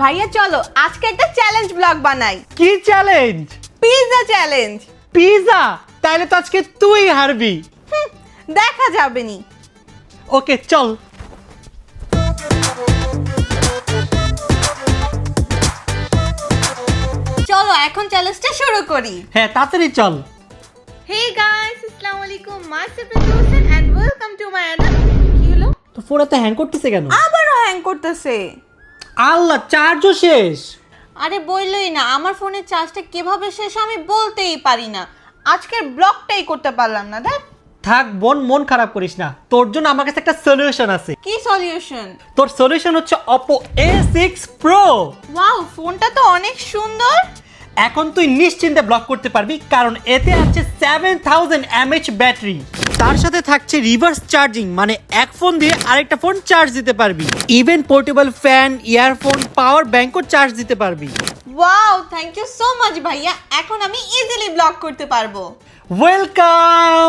ভাইয়া চলো আজকে একটা চ্যালেঞ্জ ব্লগ বানাই। কি চ্যালেঞ্জ পিৎজা চ্যালেঞ্জ পিজা তাহলে তো আজকে তুই হারবি। দেখা যাবে নি। ওকে চল। চলো এখন চ্যালেঞ্জটা শুরু করি। হ্যাঁ তাড়াতাড়ি চল। হে গাইস আসসালামু আলাইকুম। My seven Hossain and welcome to my another কি হলো? তো ফোন এত হ্যাং করতেছে কেন? আবারও হ্যাং করতেছে। আল্লাহ চার্জও শেষ। আরে বললই না আমার ফোনের চার্জটা কীভাবে শেষ আমি বলতেই পারি না। আজকের ব্লগটাই করতে পারলাম না দেখ। থাক বোন মন খারাপ করিস না। তোর জন্য আমার কাছে একটা সলিউশন আছে। কি সলিউশন তোর সলিউশন হচ্ছে Oppo A six pro wow ফোনটা তো অনেক সুন্দর। এখন তুই নিশ্চিন্তে ব্লক করতে পারবি কারণ এতে আছে সেভেন থাউজেন্ড এমএইচ ব্যাটারি তার সাথে থাকছে রিভার্স চার্জিং মানে এক ফোন দিয়ে আরেকটা ফোন চার্জ দিতে পারবি। Even portable fan earphone power ব্যাংকও charge দিতে পারবি। Wow thank you so much ভাইয়া। এখন আমি ইজিলি ব্লক করতে পারব। ওয়েলকাম